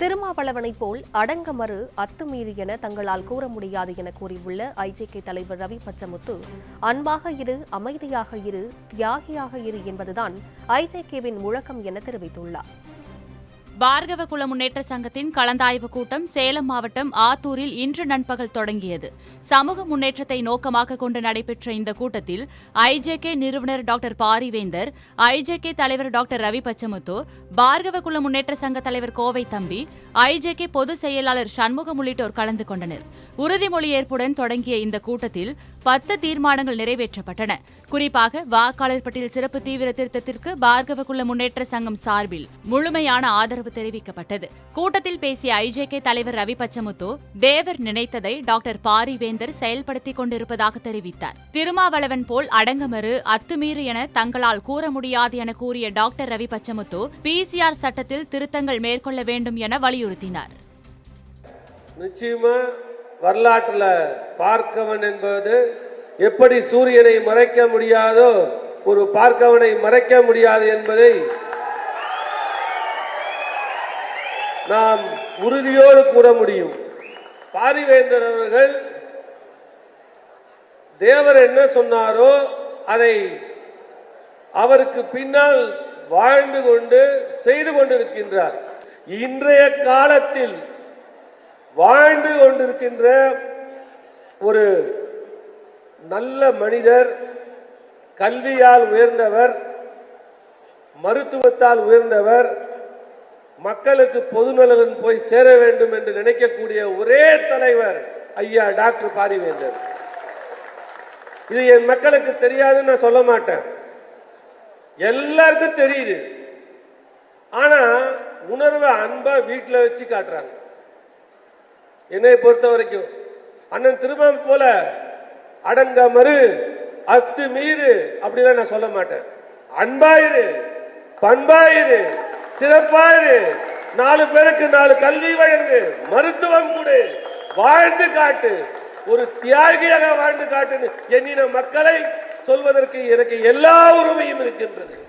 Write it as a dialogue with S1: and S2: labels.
S1: திருமாவளவனை போல் அடங்கமறு அத்துமீறி என தங்களால் கூற முடியாது என கூறியுள்ள ஐஜேகே தலைவர் ரவி பச்சமுத்து அன்பாக இரு அமைதியாக இரு தியாகியாக இரு என்பதுதான் ஐஜேகேவின் முழக்கம் என தெரிவித்துள்ளார்.
S2: பார்கவ குல முன்னேற்ற சங்கத்தின் கலந்தாய்வு கூட்டம் சேலம் மாவட்டம் ஆத்தூரில் இன்று நண்பகல் தொடங்கியது. சமூக முன்னேற்றத்தை நோக்கமாக கொண்டு நடைபெற்ற இந்த கூட்டத்தில் ஐஜேகே நிறுவனர் டாக்டர் பாரிவேந்தர் ஐஜேகே தலைவர் டாக்டர் ரவி பச்சமுத்து பார்கவ குல முன்னேற்ற சங்க தலைவர் கோவை தம்பி ஐஜேகே பொதுச் செயலாளர் சண்முகம் உள்ளிட்டோர் கலந்து கொண்டனர். உறுதிமொழி ஏற்புடன் தொடங்கிய இந்த கூட்டத்தில் பத்து தீர்மானங்கள் நிறைவேற்றப்பட்டன. குறிப்பாக வாக்காளர் பட்டியல் சிறப்பு தீவிர திருத்தத்திற்கு பார்கவ குல முன்னேற்ற சங்கம் சார்பில் முழுமையான ஆதரவு ஆதரவு தெரிவிக்கப்பட்டது. கூட்டத்தில் பேசிய ஐஜேகே தலைவர் ரவி பச்சமுத்து தேவர் நினைத்ததை டாக்டர் பாரிவேந்தர் செயல்படுத்திக் கொண்டிருப்பதாக தெரிவித்தார். திருமாவளவன் போல் அடங்கமறு அத்துமீறு என தங்களால் கூற முடியாது என கூறிய டாக்டர் ரவி பச்சமுத்து பிசிஆர் சட்டத்தில் திருத்தங்கள் மேற்கொள்ள வேண்டும் என வலியுறுத்தினார்.
S3: நிச்சயமா வரலாற்றில் பார்க்கவன் என்பது எப்படி சூரியனை மறைக்க முடியாதோ ஒரு பார்க்கவனை மறைக்க முடியாது என்பதை நாம் உறுதியோடு கூற முடியும். பாரிவேந்தர் அவர்கள் தேவர் என்ன சொன்னாரோ அதை அவருக்கு பின்னால் வாழ்ந்து கொண்டு செய்து கொண்டிருக்கின்றார். இன்றைய காலத்தில் வாழ்ந்து கொண்டிருக்கின்ற ஒரு நல்ல மனிதர் கல்வியால் உயர்ந்தவர் மருத்துவத்தால் உயர்ந்தவர் மக்களுக்கு பொதுநலன் போய் சேர வேண்டும் என்று நினைக்கக்கூடிய ஒரே தலைவர் ஐயா டாக்டர் பாரிவேந்தர். இது என் மக்களுக்கு தெரியாதுன்னு நான் சொல்ல மாட்டேன். எல்லாருக்கும் தெரியுது. ஆனா உணர்வை அன்பா வீட்டில் வச்சு காட்டுறாங்க. என்னை பொறுத்த வரைக்கும் அண்ணன் திருமாம் போல அடங்க மறு அத்து மீறு அப்படிலாம் நான் சொல்ல மாட்டேன். அன்பாயிரு பண்பாயிரு சிறப்பாயிரு. நாலு பேருக்கு நாலு கல்வி வழங்கு. மருத்துவம் கொடு. வாழ்ந்து காட்டு. ஒரு தியாகியாக வாழ்ந்து காட்டுன்னு எண்ணின மக்களை சொல்வதற்கு எனக்கு எல்லா உரிமையும் இருக்கின்றது.